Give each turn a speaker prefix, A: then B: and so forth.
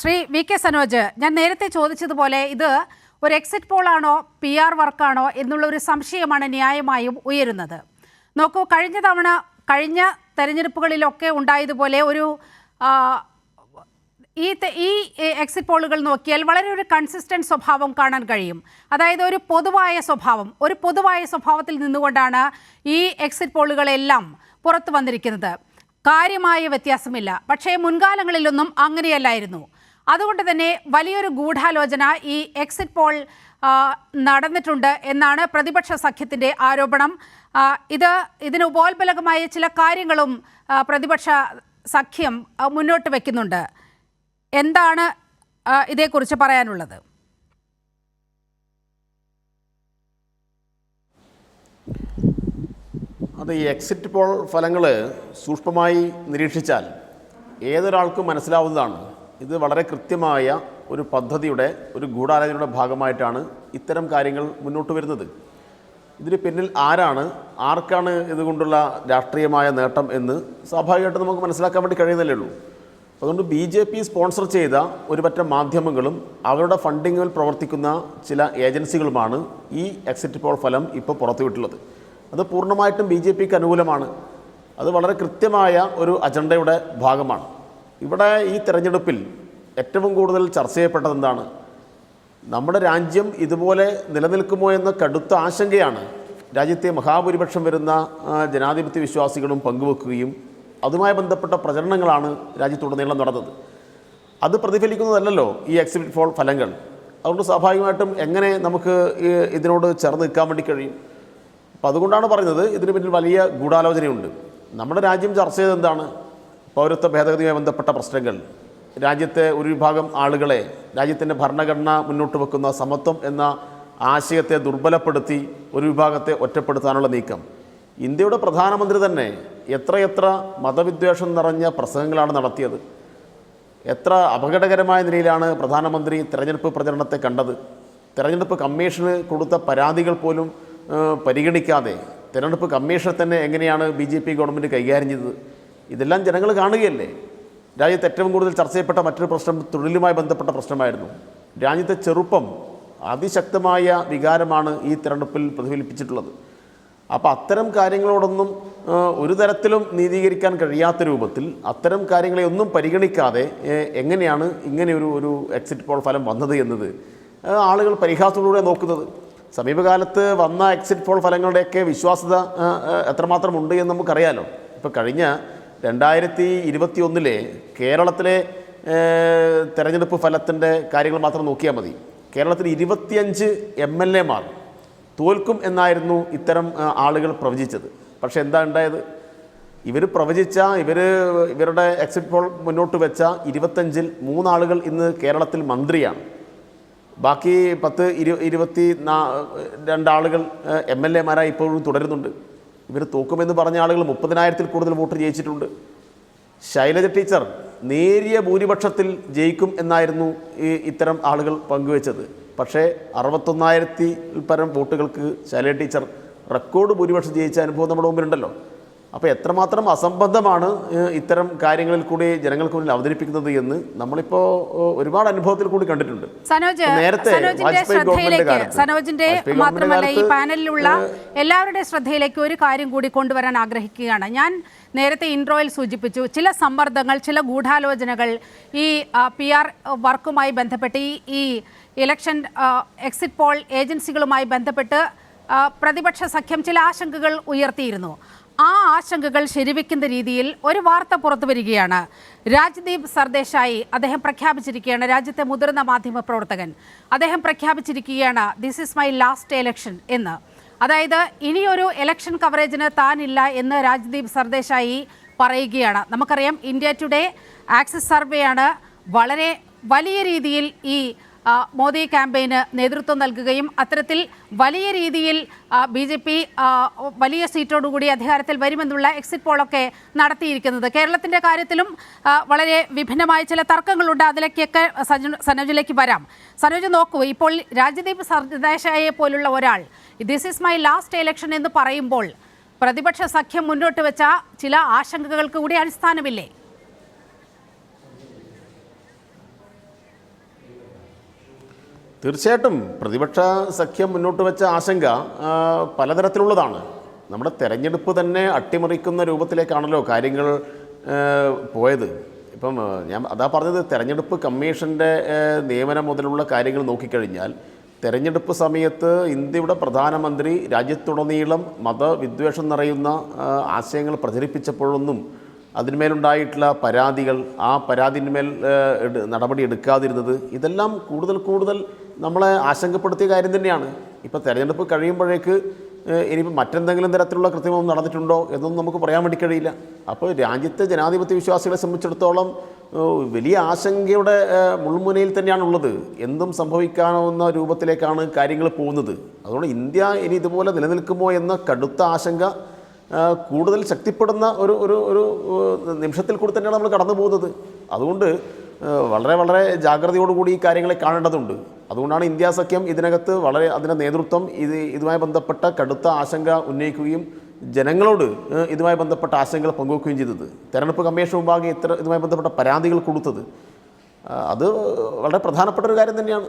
A: Shri V K Sanoj ഞാൻ നേരത്തെ ചോദിച്ചതുപോലെ ഇത് ഒരു എക്സിറ്റ് പോളാണോ പി ആർ വർക്കാണോ എന്നുള്ള ഒരു സംശയമാണ് ന്യായമായും ഉയരുന്നത്. നോക്കൂ കഴിഞ്ഞ തവണ കഴിഞ്ഞ തെരഞ്ഞെടുപ്പുകളിലൊക്കെ ഉണ്ടായതുപോലെ ഒരു ഈ ഈ എക്സിറ്റ് പോളുകൾ നോക്കിയാൽ വളരെ ഒരു കൺസിസ്റ്റന്റ് സ്വഭാവം കാണാൻ കഴിയും. അതായത് ഒരു പൊതുവായ സ്വഭാവം ഒരു പൊതുവായ സ്വഭാവത്തിൽ നിന്നുകൊണ്ടാണ് ഈ എക്സിറ്റ് പോളുകളെല്ലാം പുറത്തു വന്നിരിക്കുന്നത്. കാര്യമായ വ്യത്യാസമില്ല. പക്ഷേ മുൻകാലങ്ങളിലൊന്നും അങ്ങനെയല്ലായിരുന്നു. അതുകൊണ്ട് തന്നെ വലിയൊരു ഗൂഢാലോചന ഈ എക്സിറ്റ് പോൾ നടന്നിട്ടുണ്ട് എന്നാണ് പ്രതിപക്ഷ സഖ്യത്തിന്റെ ആരോപണം. ഇത് ഇതിന് ഉപോത്ബലകമായ ചില കാര്യങ്ങളും പ്രതിപക്ഷ സഖ്യം മുന്നോട്ട് വെക്കുന്നുണ്ട്. എന്താണ് ഇതേക്കുറിച്ച് പറയാനുള്ളത്?
B: അത് ഈ എക്സിറ്റ് പോൾ ഫലങ്ങൾ സൂക്ഷ്മമായി നിരീക്ഷിച്ചാൽ ഏതൊരാൾക്കും മനസ്സിലാവുന്നതാണ്. ഇത് വളരെ കൃത്യമായ ഒരു പദ്ധതിയുടെ ഒരു ഗൂഢാലോചനയുടെ ഭാഗമായിട്ടാണ് ഇത്തരം കാര്യങ്ങൾ മുന്നോട്ട് വരുന്നത്. ഇതിന് പിന്നിൽ ആരാണ് ആർക്കാണ് ഇതുകൊണ്ടുള്ള രാഷ്ട്രീയമായ നേട്ടം എന്ന് സ്വാഭാവികമായിട്ട് നമുക്ക് മനസ്സിലാക്കാൻ വേണ്ടി കഴിയുന്നില്ലേ ഉള്ളൂ. അതുകൊണ്ട് ബി ജെ പി സ്പോൺസർ ചെയ്ത ഒരു പറ്റം മാധ്യമങ്ങളും അവരുടെ ഫണ്ടിങ്ങിൽ പ്രവർത്തിക്കുന്ന ചില ഏജൻസികളുമാണ് ഈ എക്സിറ്റ് പോൾ ഫലം ഇപ്പോൾ പുറത്തുവിട്ടുള്ളത്. അത് പൂർണമായിട്ടും ബി ജെ പിക്ക് അനുകൂലമാണ്. അത് വളരെ കൃത്യമായ ഒരു അജണ്ടയുടെ ഭാഗമാണ്. ഇവിടെ ഈ തിരഞ്ഞെടുപ്പിൽ ഏറ്റവും കൂടുതൽ ചർച്ച ചെയ്യപ്പെട്ടത് എന്താണ്? നമ്മുടെ രാജ്യം ഇതുപോലെ നിലനിൽക്കുമോ എന്ന കടുത്ത ആശങ്കയാണ് രാജ്യത്തെ മഹാഭൂരിപക്ഷം വരുന്ന ജനാധിപത്യ വിശ്വാസികളും പങ്കുവെക്കുകയും അതുമായി ബന്ധപ്പെട്ട പ്രചരണങ്ങളാണ് രാജ്യത്തുടനീളം നടന്നത്. അത് പ്രതിഫലിക്കുന്നതല്ലല്ലോ ഈ എക്സിബിറ്റ് ഫോൾ ഫലങ്ങൾ. അതുകൊണ്ട് സ്വാഭാവികമായിട്ടും എങ്ങനെ നമുക്ക് ഇതിനോട് ചേർന്ന് നിൽക്കാൻ വേണ്ടി കഴിയും? അപ്പോൾ അതുകൊണ്ടാണ് പറയുന്നത് ഇതിന് പിന്നിൽ വലിയ ഗൂഢാലോചനയുണ്ട്. നമ്മുടെ രാജ്യം ചർച്ച ചെയ്തത് എന്താണ്? പൗരത്വ ഭേദഗതിയുമായി ബന്ധപ്പെട്ട പ്രശ്നങ്ങൾ രാജ്യത്തെ ഒരു വിഭാഗം ആളുകളെ രാജ്യത്തിന്റെ ഭരണഘടന മുന്നോട്ട് വെക്കുന്ന സമത്വം എന്ന ആശയത്തെ ദുർബലപ്പെടുത്തി ഒരു വിഭാഗത്തെ ഒറ്റപ്പെടുത്താനുള്ള നീക്കം. ഇന്ത്യയുടെ പ്രധാനമന്ത്രി തന്നെ എത്രയെത്ര മതവിദ്വേഷം നിറഞ്ഞ പ്രസംഗങ്ങളാണ് നടത്തിയത്. എത്ര അപകടകരമായ നിലയിലാണ് പ്രധാനമന്ത്രി തെരഞ്ഞെടുപ്പ് പ്രചരണത്തെ കണ്ടത്. തെരഞ്ഞെടുപ്പ് കമ്മീഷന് കൊടുത്ത പരാതികൾ പോലും പരിഗണിക്കാതെ തെരഞ്ഞെടുപ്പ് കമ്മീഷനെ തന്നെ എങ്ങനെയാണ് ബി ജെ പി ഗവൺമെന്റ് കൈകാര്യം ചെയ്തത്? ഇതെല്ലാം ജനങ്ങൾ കാണുകയല്ലേ? രാജ്യത്ത് ഏറ്റവും കൂടുതൽ ചർച്ച ചെയ്യപ്പെട്ട മറ്റൊരു പ്രശ്നം തൊഴിലുമായി ബന്ധപ്പെട്ട പ്രശ്നമായിരുന്നു. രാജ്യത്തെ ചെറുപ്പം അതിശക്തമായ വികാരമാണ് ഈ തിരഞ്ഞെടുപ്പിൽ പ്രതിഫലിപ്പിച്ചിട്ടുള്ളത്. അപ്പോൾ അത്തരം കാര്യങ്ങളോടൊന്നും ഒരു തരത്തിലും നീതീകരിക്കാൻ കഴിയാത്ത രൂപത്തിൽ അത്തരം കാര്യങ്ങളെ ഒന്നും പരിഗണിക്കാതെ എങ്ങനെയാണ് ഇങ്ങനെ ഒരു ഒരു എക്സിറ്റ് പോൾ ഫലം വന്നത് എന്നത് ആളുകൾ പരിഹാസത്തോടുകൂടെ നോക്കുന്നത്. സമീപകാലത്ത് വന്ന എക്സിറ്റ് പോൾ ഫലങ്ങളുടെയൊക്കെ വിശ്വാസ്യത എത്രമാത്രം ഉണ്ട് എന്ന് നമുക്കറിയാലോ. ഇപ്പോൾ കഴിഞ്ഞ രണ്ടായിരത്തി ഇരുപത്തി ഒന്നിലെ കേരളത്തിലെ തെരഞ്ഞെടുപ്പ് ഫലത്തിന്റെ കാര്യങ്ങൾ മാത്രം നോക്കിയാൽ മതി. കേരളത്തിൽ ഇരുപത്തിയഞ്ച് എം എൽ എമാർ തോൽക്കും എന്നായിരുന്നു ഇത്തരം ആളുകൾ പ്രവചിച്ചത്. പക്ഷേ എന്താ ഉണ്ടായത്? ഇവർ പ്രവചിച്ച ഇവർ ഇവരുടെ എക്സിറ്റ് പോൾ മുന്നോട്ട് വെച്ച ഇരുപത്തഞ്ചിൽ മൂന്നാളുകൾ ഇന്ന് കേരളത്തിൽ മന്ത്രിയാണ്. ബാക്കി പത്ത് ഇരു ഇരുപത്തി നാ രണ്ടാളുകൾ എം എൽ എമാരായി ഇപ്പോഴും തുടരുന്നുണ്ട്. ഇവർ തോക്കുമെന്ന് പറഞ്ഞ ആളുകൾ മുപ്പതിനായിരത്തിൽ കൂടുതൽ വോട്ട് ജയിച്ചിട്ടുണ്ട്. ശൈലജ ടീച്ചർ നേരിയ ഭൂരിപക്ഷത്തിൽ ജയിക്കും എന്നായിരുന്നു ഈ ഇത്തരം ആളുകൾ പങ്കുവച്ചത്. പക്ഷേ അറുപത്തൊന്നായിരത്തി പരം വോട്ടുകൾക്ക് ശൈലജ ടീച്ചർ റെക്കോർഡ് ഭൂരിപക്ഷം ജയിച്ച അനുഭവം നമ്മുടെ മുമ്പിലുണ്ടല്ലോ. അപ്പോൾ എത്രമാത്രം അസംബന്ധമാണ് ഇത്തരം കാര്യങ്ങളിൽ കൂടി ജനങ്ങൾക്ക് മുന്നിൽ അവതരിപ്പിക്കുന്നത് എന്ന് നമ്മളിപ്പോ ഒരുപാട് അനുഭവത്തിൽ കൂടി കണ്ടിട്ടുണ്ട്. നേരത്തെ
A: സനോജിന്റെ മാത്രമല്ല ഈ പാനലിലുള്ള എല്ലാവരുടെ ശ്രദ്ധയിലേക്ക് ഒരു കാര്യം കൂടി കൊണ്ടുവരാൻ ആഗ്രഹിക്കുകയാണ്. ഞാൻ നേരത്തെ ഇൻട്രോയിൽ സൂചിപ്പിച്ചു ചില സമ്മർദ്ദങ്ങൾ ചില ഗൂഢാലോചനകൾ ഈ പി ആർ വർക്കുമായി ബന്ധപ്പെട്ട് ഈ ഈ ഇലക്ഷൻ എക്സിറ്റ് പോൾ ഏജൻസികളുമായി ബന്ധപ്പെട്ട് പ്രതിപക്ഷ സഖ്യം ചില ആശങ്കകൾ ഉയർത്തിയിരുന്നു. ആ ആശങ്കകൾ ശരിവെക്കുന്ന രീതിയിൽ ഒരു വാർത്ത പുറത്തു വരികയാണ്. രാജ്ദീപ് സർദേശായി അദ്ദേഹം പ്രഖ്യാപിച്ചിരിക്കുകയാണ്. രാജ്യത്തെ മുതിർന്ന മാധ്യമ പ്രവർത്തകൻ അദ്ദേഹം പ്രഖ്യാപിച്ചിരിക്കുകയാണ് this is my last election എന്ന്. അതായത് ഇനിയൊരു എലക്ഷൻ കവറേജിന് താനില്ല എന്ന് രാജ്ദീപ് സർദേശായി പറയുകയാണ്. നമുക്കറിയാം ഇന്ത്യ ടുഡേ ആക്സിസ് സർവേയാണ് വളരെ വലിയ രീതിയിൽ ഈ മോദി ക്യാമ്പയിന് നേതൃത്വം നൽകുകയും അത്തരത്തിൽ വലിയ രീതിയിൽ ബി ജെ പി വലിയ സീറ്റോടുകൂടി അധികാരത്തിൽ വരുമെന്നുള്ള എക്സിറ്റ് പോളൊക്കെ നടത്തിയിരിക്കുന്നത്. കേരളത്തിന്റെ കാര്യത്തിലും വളരെ വിഭിന്നമായ ചില തർക്കങ്ങളുണ്ട്. അതിലേക്കൊക്കെ സജു- സനോജിലേക്ക് വരാം. സനോജ് നോക്കൂ ഇപ്പോൾ രാജ്യദീപ് സർദേശായെ പോലുള്ള ഒരാൾ this is my last election എന്ന് പറയുമ്പോൾ പ്രതിപക്ഷ സഖ്യം മുന്നോട്ട് വെച്ച ചില ആശങ്കകൾക്ക് കൂടി അടിസ്ഥാനമില്ലേ?
B: തീർച്ചയായിട്ടും പ്രതിപക്ഷ സഖ്യം മുന്നോട്ട് വെച്ച ആശങ്ക പലതരത്തിലുള്ളതാണ്. നമ്മുടെ തെരഞ്ഞെടുപ്പ് തന്നെ അട്ടിമറിക്കുന്ന രൂപത്തിലേക്കാണല്ലോ കാര്യങ്ങൾ പോയത്. ഇപ്പം ഞാൻ അതാ പറഞ്ഞത് തെരഞ്ഞെടുപ്പ് കമ്മീഷന്റെ നിയമനം മുതലുള്ള കാര്യങ്ങൾ നോക്കിക്കഴിഞ്ഞാൽ തെരഞ്ഞെടുപ്പ് സമയത്ത് ഇന്ത്യയുടെ പ്രധാനമന്ത്രി രാജ്യത്തുടനീളം മതവിദ്വേഷം നിറയുന്ന ആശയങ്ങൾ പ്രചരിപ്പിച്ചപ്പോഴൊന്നും അതിന്മേലുണ്ടായിട്ടുള്ള പരാതികൾ ആ പരാതിന്മേൽ നടപടി എടുക്കാതിരുന്നത് ഇതെല്ലാം കൂടുതൽ കൂടുതൽ നമ്മളെ ആശങ്കപ്പെടുത്തിയ കാര്യം തന്നെയാണ്. ഇപ്പോൾ തെരഞ്ഞെടുപ്പ് കഴിയുമ്പോഴേക്ക് ഇനിയിപ്പോൾ മറ്റെന്തെങ്കിലും തരത്തിലുള്ള കൃത്യമൊന്നും നടന്നിട്ടുണ്ടോ എന്നൊന്നും നമുക്ക് പറയാൻ വേണ്ടി കഴിയില്ല. അപ്പോൾ രാജ്യത്തെ ജനാധിപത്യ വിശ്വാസികളെ സംബന്ധിച്ചിടത്തോളം വലിയ ആശങ്കയുടെ മുൾമുനയിൽ തന്നെയാണുള്ളത്. എന്തും സംഭവിക്കാവുന്ന രൂപത്തിലേക്കാണ് കാര്യങ്ങൾ പോകുന്നത്. അതുകൊണ്ട് ഇന്ത്യ ഇനി ഇതുപോലെ നിലനിൽക്കുമോ എന്ന കടുത്ത ആശങ്ക കൂടുതൽ ശക്തിപ്പെടുന്ന ഒരു ഒരു ഒരു നിമിഷത്തിൽ കൂടി തന്നെയാണ് നമ്മൾ കടന്നു പോകുന്നത്. അതുകൊണ്ട് വളരെ വളരെ ജാഗ്രതയോടുകൂടി ഈ കാര്യങ്ങളെ കാണേണ്ടതുണ്ട്. അതുകൊണ്ടാണ് ഇന്ത്യ സഖ്യം ഇതിനകത്ത് വളരെ അതിന്റെ നേതൃത്വം ഇത് ഇതുമായി ബന്ധപ്പെട്ട കടുത്ത ആശങ്ക ഉന്നയിക്കുകയും ജനങ്ങളോട് ഇതുമായി ബന്ധപ്പെട്ട ആശങ്കകൾ പങ്കുവെക്കുകയും ചെയ്തത്. തെരഞ്ഞെടുപ്പ് കമ്മീഷൻ മുമ്പാകെ ഇത്ര ഇതുമായി ബന്ധപ്പെട്ട പരാതികൾ കൊടുത്തത്. അത് വളരെ പ്രധാനപ്പെട്ട ഒരു കാര്യം തന്നെയാണ്.